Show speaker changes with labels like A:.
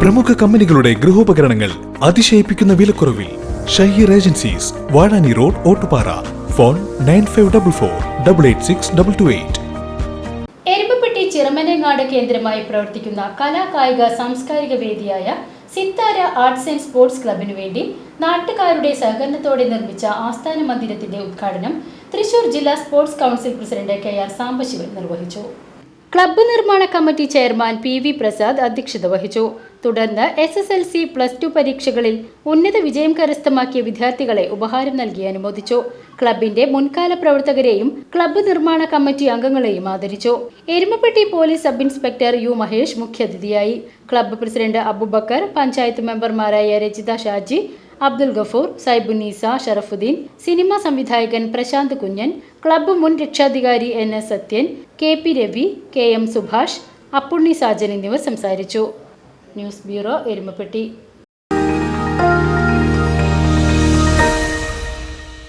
A: പ്രമുഖ കമ്പനികളുടെ ഗൃഹോപകരണങ്ങൾ അതിശയിപ്പിക്കുന്ന വിലക്കുറവിൽ Shaheer agencies Vazhani road Ottupara. Phone nine five double four double eight six double two eight.
B: Erumapetty Chiramanangad കേന്ദ്രമായി പ്രവർത്തിക്കുന്ന കലാകായിക സാംസ്കാരിക വേദിയായ സിത്താര ആർട്സ് ആൻഡ് സ്പോർട്സ് ക്ലബിനു വേണ്ടി നാട്ടുകാരുടെ സഹകരണത്തോടെ നിർമ്മിച്ച ആസ്ഥാന മന്ദിരത്തിന്റെ ഉദ്ഘാടനം തൃശൂർ ജില്ലാ sports council president K R Sambasivan നിർവഹിച്ചു. ക്ലബ്ബ് നിർമ്മാണ committee chairman P V Prasad അധ്യക്ഷത വഹിച്ചു. തുടർന്ന് S S L C plus two പരീക്ഷകളിൽ ഉന്നത വിജയം കരസ്ഥമാക്കിയ വിദ്യാർത്ഥികളെ ഉപഹാരം നൽകി അനുമോദിച്ചു. ക്ലബിന്റെ മുൻകാല പ്രവർത്തകരെയും ക്ലബ്ബ് നിർമ്മാണ കമ്മിറ്റി അംഗങ്ങളെയും ആദരിച്ചു. Erumapetty police sub inspector U Mahesh മുഖ്യാതിഥിയായി. ക്ലബ്ബ് പ്രസിഡന്റ് അബുബക്കർ പഞ്ചായത്ത് മെമ്പർമാരായ രജിത ഷാജി അബ്ദുൽ ഗഫൂർ സൈബുന്നീസ ഷറഫുദ്ദീൻ സിനിമാ സംവിധായകൻ പ്രശാന്ത് കുഞ്ഞൻ ക്ലബ്ബ് മുൻ രക്ഷാധികാരി N S Sathyan K P Ravi K M Subhash Appunni Sajan എന്നിവർ സംസാരിച്ചു. News bureau Erumapetty.